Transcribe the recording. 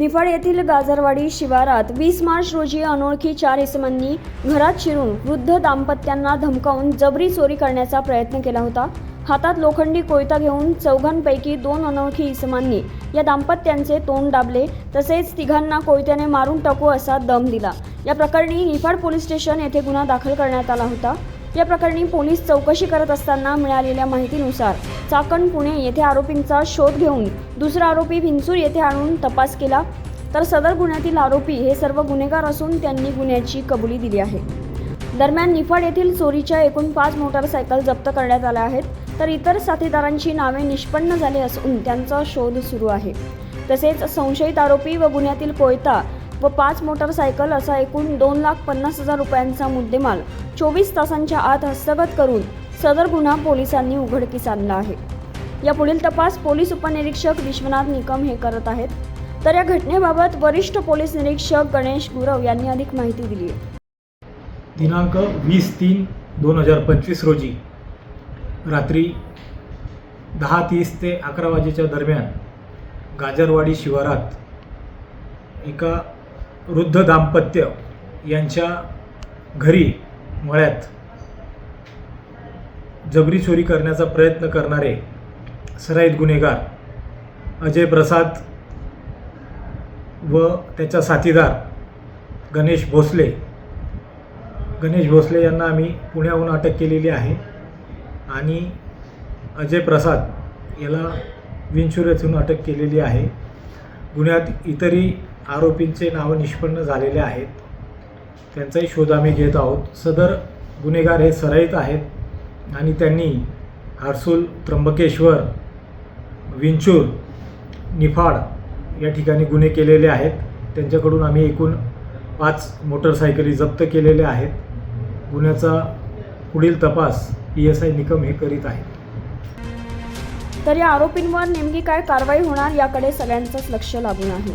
निफाड येथील गाजरवाडी शिवारात वीस मार्च रोजी अनोळखी चार इसमांनी घरात शिरून वृद्ध दाम्पत्यांना धमकावून जबरी चोरी करण्याचा प्रयत्न केला होता. हातात लोखंडी कोयता घेऊन चौघांपैकी दोन अनोळखी इसमांनी या दाम्पत्यांचे तोंड दाबले तसेच तिघांना कोयत्याने मारून टाकू असा दम दिला. या प्रकरणी निफाड पोलीस स्टेशन येथे गुन्हा दाखल करण्यात आला होता. या प्रकरणी पोलीस चौकशी करत असताना मिळालेल्या माहितीनुसार चाकण पुणे येथे आरोपींचा शोध घेऊन दुसरा आरोपी भिंचूर येथे आणून तपास केला. तर सदर गुन्ह्यातील आरोपी हे सर्व गुन्हेगार असून त्यांनी गुन्ह्याची कबुली दिली आहे. दरम्यान निफाड येथील चोरीच्या एकूण पाच मोटारसायकल जप्त करण्यात आल्या आहेत. तर इतर साथीदारांची नावे निष्पन्न झाली असून त्यांचा शोध सुरू आहे. तसेच संशयित आरोपी व गुन्ह्यातील कोयता व पाच मोटारसायकल असा एकूण दोन लाख पन्नास हजार रुपयांचा मुद्देमाल चोवीस तासांच्या आत हस्तगत करून सदर गुन्हा पोलिसांनी उघडकीस आणला आहे. या पुढील तपास पोलीस उपनिरीक्षक विश्वनाथ निकम हे करत आहेत. तर या घटनेबाबत वरिष्ठ पोलीस निरीक्षक गणेश गुरव यांनी अधिक माहिती दिली आहे. दिनांक वीस तीन दोन हजार पंचवीस रोजी रात्री दहा तीस ते अकरा वाजेच्या दरम्यान गाजरवाडी शिवारात एका वृद्ध दाम्पत्य यांच्या घरी मळ्यात जबरी चोरी करण्याचा प्रयत्न करणारे सराईत गुन्हेगार अजय प्रसाद व त्याच्या साथीदार गणेश भोसले. गणेश भोसले यांना आम्ही पुण्याहून अटक केलेली आहे आणि अजय प्रसाद याला विंचुर येथून अटक केलेली आहे. गुन्ह्यात इतरही आरोपींचे नावं निष्पन्न झालेले आहेत. त्यांचाही शोध आम्ही घेत आहोत. सदर गुन्हेगार हे सराईत आहेत आणि त्यांनी हार्सूल त्र्यंबकेश्वर विंचूर निफाड या ठिकाणी गुन्हे केलेले आहेत. त्यांच्याकडून आम्ही एकूण पाच मोटरसायकली जप्त केलेल्या आहेत. गुन्ह्याचा पुढील तपास पी एस आय निकम हे करीत आहेत. तर या आरोपींवर नेमकी काय कारवाई होणार याकडे सगळ्यांचंच लक्ष लागून आहे.